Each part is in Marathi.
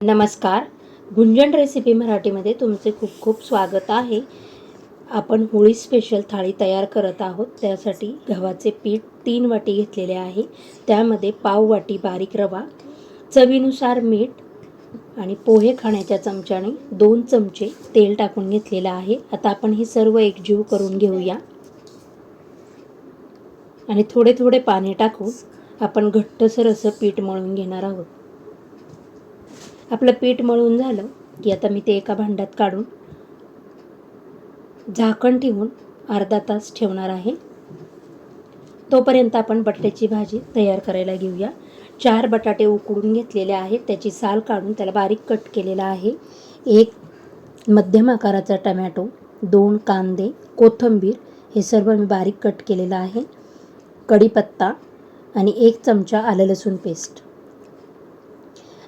नमस्कार. गुंजन रेसिपी मराठीमध्ये तुमचे खूप खूप स्वागत आहे. आपण होळी स्पेशल थाळी तयार करत आहोत. त्यासाठी गव्हाचे पीठ तीन वाटी घेतलेले आहे. त्यामध्ये पाव वाटी बारीक रवा चवीनुसार मीठ आणि पोहे खाण्याच्या चमच्याने दोन चमचे तेल टाकून घेतलेलं आहे. आता आपण हे सर्व एकजीव करून घेऊया. आणि थोडे थोडे पाणी टाकून आपण घट्टसर असं पीठ मळून घेणार आहोत. आपलं पीठ मळून झालं की आता मी ते एका भांड्यात काढून झाकण ठेवून अर्धा तास ठेवणार आहे. तोपर्यंत आपण बटाट्याची भाजी तयार करायला घेऊया. चार बटाटे उकडून घेतलेले आहेत. त्याची साल काढून त्याला बारीक कट केलेला आहे. एक मध्यम आकाराचा टमॅटो दोन कांदे कोथिंबीर हे सर्व मी बारीक कट केलेलं आहे. कढीपत्ता आणि एक चमचा आलं लसूण पेस्ट.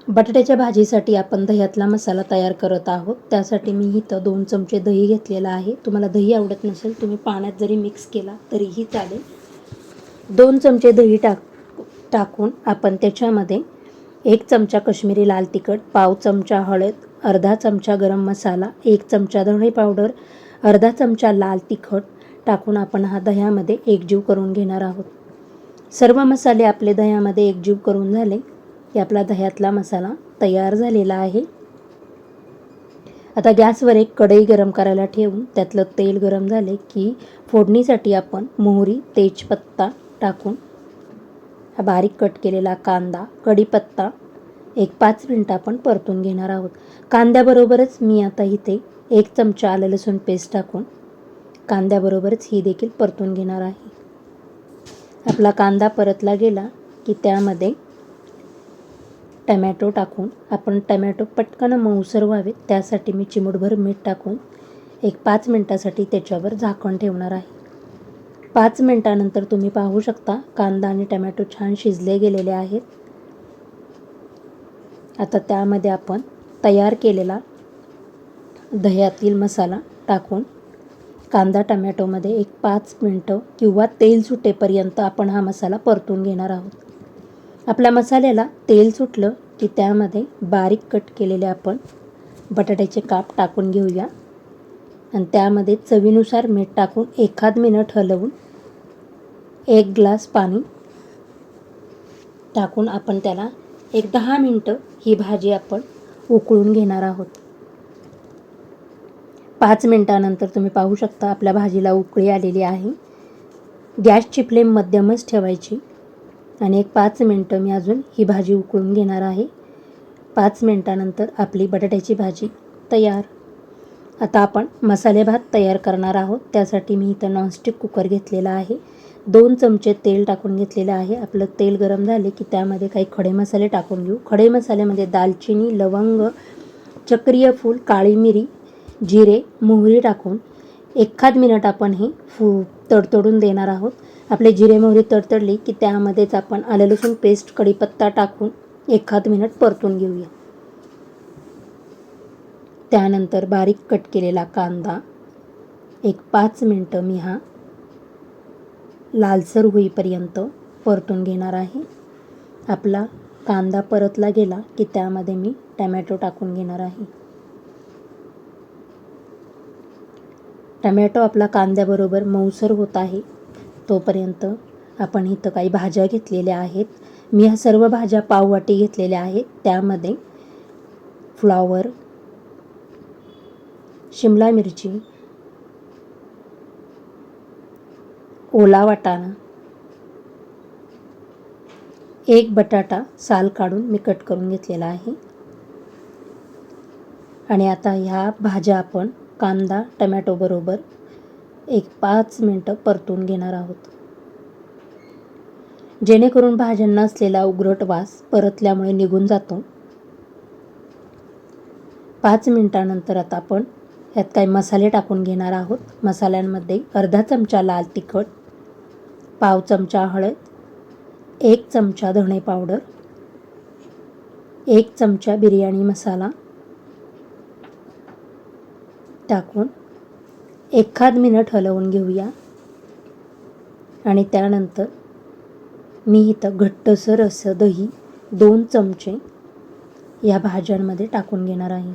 बटाट्याच्या भाजीसाठी आपण दह्यातला मसाला तयार करत आहोत. त्यासाठी मी इथं दोन चमचे दही घेतलेलं आहे. तुम्हाला दही आवडत नसेल तुम्ही पाण्यात जरी मिक्स केला तरीही चालेल. दोन चमचे दही टाक टाकून आपण त्याच्यामध्ये एक चमचा कश्मीरी लाल तिखट पाव चमचा हळद अर्धा चमचा गरम मसाला एक चमचा धणे पावडर अर्धा चमचा लाल तिखट टाकून आपण हा दह्यामध्ये एकजीव करून घेणार आहोत. सर्व मसाले आपले दह्यामध्ये एकजीव करून झाले. की आपला दह्यातला मसाला तयार झालेला आहे. आता गॅसवर एक कढई गरम करायला ठेवून त्यातलं तेल गरम झाले की फोडणीसाठी आपण मोहरी तेजपत्ता टाकून हा बारीक कट केलेला कांदा कढीपत्ता एक पाच मिनटं आपण परतून घेणार आहोत. कांद्याबरोबरच मी आता इथे एक चमचा आलं लसूण पेस्ट टाकून कांद्याबरोबरच ही देखील परतून घेणार आहे. आपला कांदा परतला गेला की त्यामध्ये टमॅटो टाकून आपण टमॅटो पटकन मऊसर व्हावेत त्यासाठी मी चिमूटभर मीठ टाकून एक पाच मिनटासाठी त्याच्यावर झाकण ठेवणार आहे. पाच मिनटानंतर तुम्ही पाहू शकता कांदा आणि टमॅटो छान शिजले गेलेले आहेत. आता त्यामध्ये आपण तयार केलेला दह्यातील मसाला टाकून कांदा टमॅटोमध्ये एक पाच मिनटं किंवा तेल सुटेपर्यंत आपण हा मसाला परतून घेणार आहोत. आपल्या मसाल्याला तेल सुटलं की त्यामध्ये बारीक कट केलेले आपण बटाट्याचे काप टाकून घेऊया. आणि त्यामध्ये चवीनुसार मीठ टाकून एखाद मिनट हलवून एक ग्लास पाणी टाकून आपण त्याला एक दहा मिनटं ही भाजी आपण उकळून घेणार आहोत. पाच मिनटानंतर तुम्ही पाहू शकता आपल्या भाजीला उकळी आलेली आहे. गॅसची फ्लेम मध्यमच ठेवायची. आणि एक पाच मिनटं मी अजून ही भाजी उकळून घेणार आहे. पाच मिनटानंतर आपली बटाट्याची भाजी तयार. आता आपण मसाले भात तयार करणार आहोत. त्यासाठी मी इथं नॉनस्टिक कुकर घेतलेला आहे. दोन चमचे तेल टाकून घेतलेलं आहे. आपलं तेल गरम झाले की त्यामध्ये काही खडे मसाले टाकून घेऊ. खडे मसाल्यामध्ये दालचिनी लवंग चक्रीय फूल काळी मिरी जिरे मोहरी टाकून एखाद मिनिट आपण हे फू तडतडून देणार आहोत. आपले जिरे मोहरी तडतडली की त्यामध्येच आपण आलं लसूण पेस्ट कढीपत्ता टाकून एखाद मिनिट परतून घेऊया. त्यानंतर बारीक कट केलेला कांदा एक पाच मिनटं मी हा लालसर होईपर्यंत परतून घेणार आहे. आपला कांदा परतला गेला की त्यामध्ये मी टमॅटो टाकून घेणार आहे. टमॅटो आपला कांद्याबरोबर मऊसर होत आहे. तोपर्यंत आपण इथं काही भाज्या घेतलेल्या आहेत. मी ह्या सर्व भाज्या पाववाटी घेतलेल्या आहेत. त्यामध्ये फ्लॉवर शिमला मिरची ओला वाटाणा एक बटाटा साल काढून मी कट करून घेतलेला आहे. आणि आता ह्या भाज्या आपण कांदा टमॅटोबरोबर एक पाच मिनटं परतून घेणार आहोत. जेणेकरून भाज्यांना असलेला उग्रट वास परतल्यामुळे निघून जातो. पाच मिनटानंतर आता आपण यात काही मसाले टाकून घेणार आहोत. मसाल्यांमध्ये अर्धा चमचा लाल तिखट पाव चमचा हळद एक चमचा धणे पावडर एक चमचा बिर्याणी मसाला टाकून एखाद मिनट हलवून घेऊया. आणि त्यानंतर मी इथं घट्टसर असं दही दोन चमचे या भाज्यांमध्ये टाकून घेणार आहे.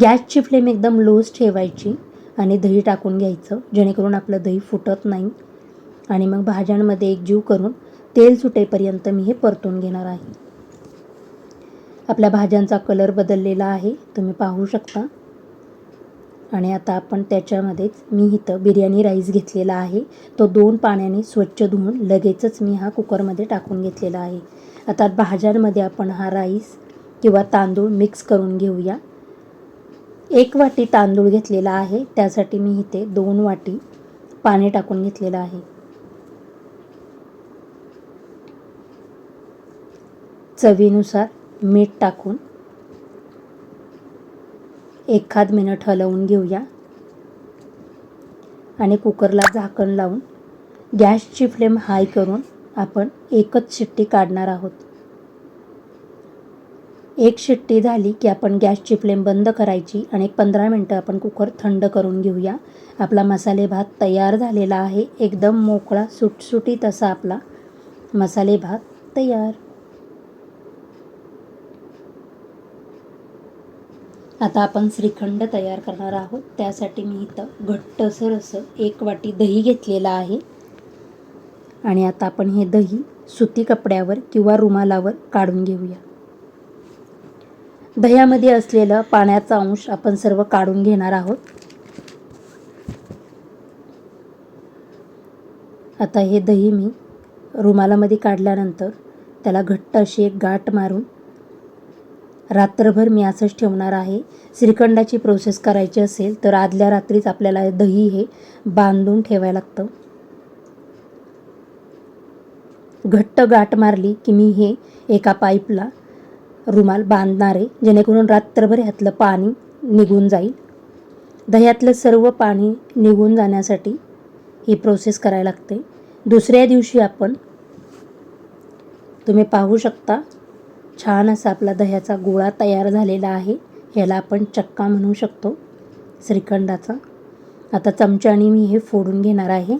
गॅसची फ्लेम एकदम लोच ठेवायची आणि दही टाकून घ्यायचं जेणेकरून आपलं दही फुटत नाही. आणि मग भाज्यांमध्ये एकजीव करून तेल सुटेपर्यंत मी हे परतून घेणार आहे. आपल्या भाज्यांचा कलर बदललेला आहे तुम्ही पाहू शकता. आणि आता आपण त्याच्यामध्येच मी इथं बिर्याणी राईस घेतलेला आहे. तो दोन पाण्याने स्वच्छ धुवून लगेचच मी हा कुकरमध्ये टाकून घेतलेला आहे. आता भाज्यांमध्ये आपण हा राईस किंवा तांदूळ मिक्स करून घेऊया. एक वाटी तांदूळ घेतलेला आहे. त्यासाठी मी इथे दोन वाटी पाणी टाकून घेतलेलं आहे. चवीनुसार मीठ टाकून एखाद मिनिट हलवून घेऊया. आणि कुकरला झाकण लावून गॅसची फ्लेम हाय करून आपण एकच शिट्टी काढणार आहोत. एक शिट्टी झाली की आपण गॅसची फ्लेम बंद करायची आणि एक पंधरा मिनटं आपण कुकर थंड करून घेऊया. आपला मसाले भात तयार झालेला आहे. एकदम मोकळा सुटसुटीत असा आपला मसाले भात तयार. आता आपण श्रीखंड तयार करणार आहोत. त्यासाठी मी इथं घट्टसर असं एक वाटी दही घेतलेलं आहे. आणि आता आपण हे दही सुती कपड्यावर किंवा रुमालावर काढून घेऊया. दह्यामध्ये असलेलं पाण्याचा अंश आपण सर्व काढून घेणार आहोत. आता हे दही मी रुमालामध्ये काढल्यानंतर त्याला घट्ट अशी एक गाठ मारून रात्रभर मी असंच ठेवणार आहे. श्रीखंडाची प्रोसेस करायची असेल तर आदल्या रात्रीच आपल्याला दही हे बांधून ठेवायला लागतं. घट्ट गाठ मारली की मी हे एका पाईपला रुमाल बांधणार आहे जेणेकरून रात्रभर ह्यातलं पाणी निघून जाईल. दह्यातलं सर्व पाणी निघून जाण्यासाठी ही प्रोसेस करायला लागते. दुसऱ्या दिवशी आपण तुम्ही पाहू शकता छान असा आपला दह्याचा गोळा तयार झालेला आहे. याला आपण चक्का म्हणू शकतो श्रीखंडाचा. आता चमच्याने मी हे फोडून घेणार आहे.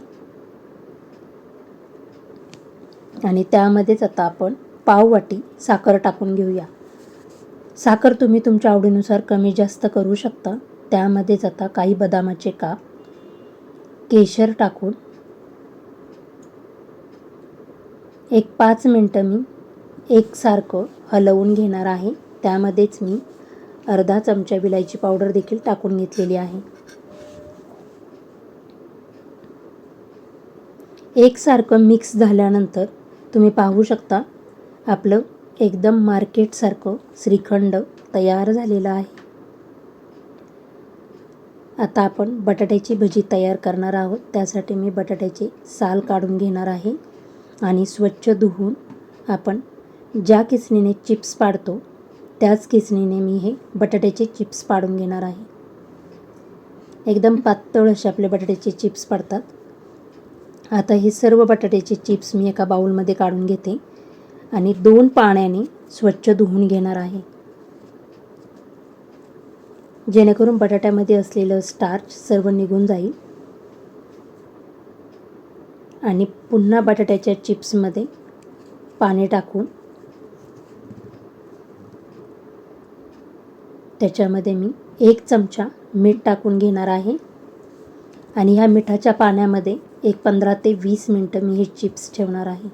आणि त्यामध्येच आता आपण पाववाटी साखर टाकून घेऊया. साखर तुम्ही तुमच्या आवडीनुसार कमी जास्त करू शकता. त्यामध्येच आता काही बदामाचे काप केशर टाकून एक पाच मिनटं मी एकसारखं हलवून घेणार आहे. त्यामध्येच मी अर्धा चमचा विलायची पावडर देखील टाकून घेतलेली आहे. एकसारखं मिक्स झाल्यानंतर तुम्ही पाहू शकता आपलं एकदम मार्केटसारखं श्रीखंड तयार झालेलं आहे. आता आपण बटाट्याची भजी तयार करणार आहोत. त्यासाठी मी बटाट्याचे साल काढून घेणार आहे आणि स्वच्छ धुवून आपण ज्या किसणीने चिप्स पाडतो त्याच किसणीने मी हे बटाट्याचे चिप्स पाडून घेणार आहे. एकदम पातळ असे आपले बटाट्याचे चिप्स पडतात. आता हे सर्व बटाट्याचे चिप्स मी एका बाउलमध्ये काढून घेते आणि दोन पाण्याने स्वच्छ धुवून घेणार आहे. जेणेकरून बटाट्यामध्ये असलेलं स्टार्च सर्व निघून जाईल. आणि पुन्हा बटाट्याच्या चिप्समध्ये पाणी टाकून त्याच्यामध्ये मी एक चमचा मीठ टाकून घेणार आहे. आणि ह्या मिठाच्या पाण्यामध्ये एक पंधरा ते वीस मिनटं मी हे चिप्स ठेवणार आहे.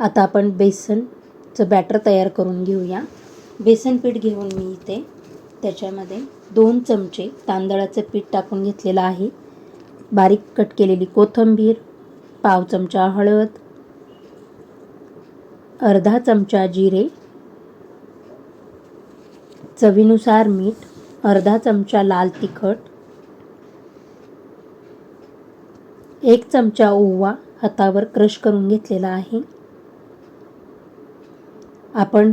आता आपण बेसनचं बॅटर तयार करून घेऊया. बेसन पीठ घेऊन मी इथे त्याच्यामध्ये दोन चमचे तांदळाचं पीठ टाकून घेतलेलं आहे. बारीक कट केलेली कोथिंबीर पाव चमचा हळद अर्धा चमचा जिरे चवीनुसार मीठ अर्धा चमचा लाल तिखट एक चमचा ओवा हातावर क्रश करून घेतलेला आहे. आपण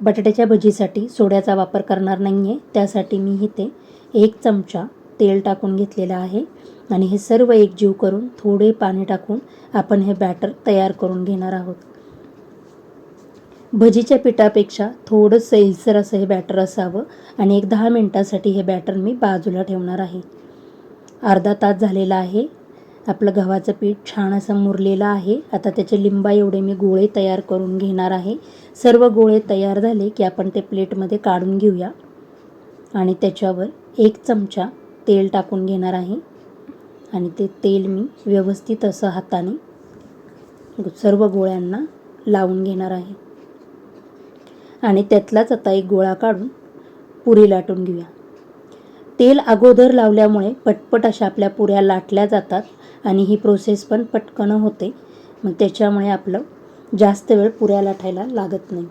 बटाट्याच्या भजीसाठी सोड्याचा वापर करणार नाही आहे त्यासाठी मी इथे एक चमचा तेल टाकून घेतलेलं आहे आणि हे सर्व एकजीव करून थोडे पाणी टाकून आपण हे बॅटर तयार करून घेणार आहोत. भजीच्या पिठापेक्षा थोडं सैलसर असं हे बॅटर असावं आणि एक दहा मिनटासाठी हे बॅटर मी बाजूला ठेवणार आहे. अर्धा तास झालेला आहे. आपलं गव्हाचं पीठ छान असं मुरलेलं आहे. आता त्याचे लिंबा एवढे मी गोळे तयार करून घेणार आहे. सर्व गोळे तयार झाले की आपण ते प्लेटमध्ये काढून घेऊया. आणि त्याच्यावर एक चमचा तेल टाकून घेणार आहे. आणि ते तेल मी व्यवस्थित असं हाताने सर्व गोळ्यांना लावून घेणार आहे. आणि त्यातलाच आता एक गोळा काढून पुरी लाटून घेऊया. तेल अगोदर लावल्यामुळे पटपट अशा आपल्या पुऱ्या लाटल्या जातात आणि ही प्रोसेस पण पटकन होते. मग त्याच्यामुळे आपलं जास्त वेळ पुऱ्या लाटायला लागत नाही.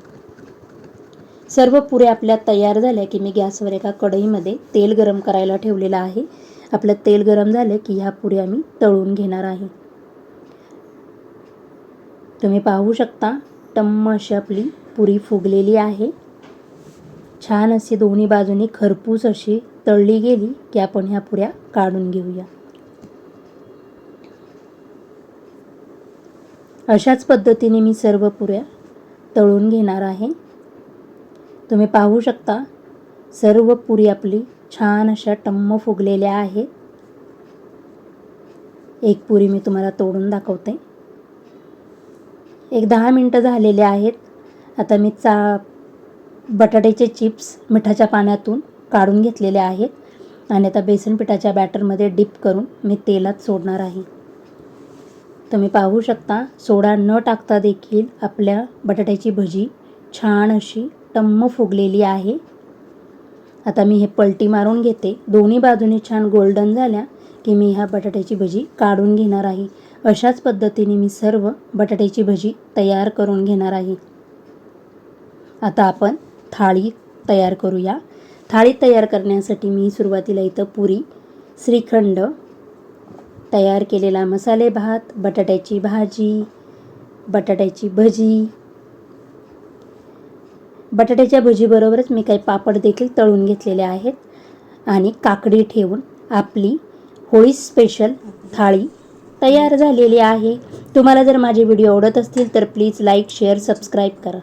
सर्व पुऱ्या आपल्या तयार झाल्या की मी गॅसवर एका कढईमध्ये तेल गरम करायला ठेवलेलं आहे. आपलं तेल गरम झालं की ह्या पुऱ्या मी तळून घेणार आहे. तुम्ही पाहू शकता टम्म अशी आपली पुरी फुगलेली आहे. छान अशी दोन्ही बाजूनी खरपूस अशी तळली गेली की आपण ह्या पुऱ्या काढून घेऊया. अशाच पद्धतीने मी सर्व पुऱ्या तळून घेणार आहे. तुम्ही पाहू शकता सर्व पुरी आपली छान अशा टम्म फुगलेल्या आहेत. एक पुरी मी तुम्हाला तोडून दाखवते. एक दहा मिनटं झालेले आहेत. आता मी चा बटाट्याचे चिप्स मिठाच्या पाण्यातून काढून घेतलेले आहेत आणि आता बेसन पिठाच्या बॅटरमध्ये डिप करून मी तेलात सोडणार आहे. तुम्ही पाहू शकता सोडा न टाकता देखील आपल्या बटाट्याची भजी छान अशी टम्म फुगलेली आहे. आता मी हे पलटी मारून घेते. दोन्ही बाजूने छान गोल्डन झाल्या. की मी ह्या बटाट्याची भजी काढून घेणार आहे. अशाच पद्धतीने मी सर्व बटाट्याची भजी तयार करून घेणार आहे. आता आपण थाळी तयार करूया. थाळी तयार करण्यासाठी मी सुरुवातीला इथं पुरी श्रीखंड तयार केलेला मसाले भात बटाट्याची भाजी बटाट्याची भजी. बटाट्याच्या भजीबरोबरच मी काही पापड देखील तळून घेतलेले आहेत. आणि काकडी ठेवून आपली होळी स्पेशल थाळी तयार झालेली आहे. तुम्हाला जर माझे व्हिडिओ आवडत असतील तर प्लीज लाईक शेअर सबस्क्राईब करा.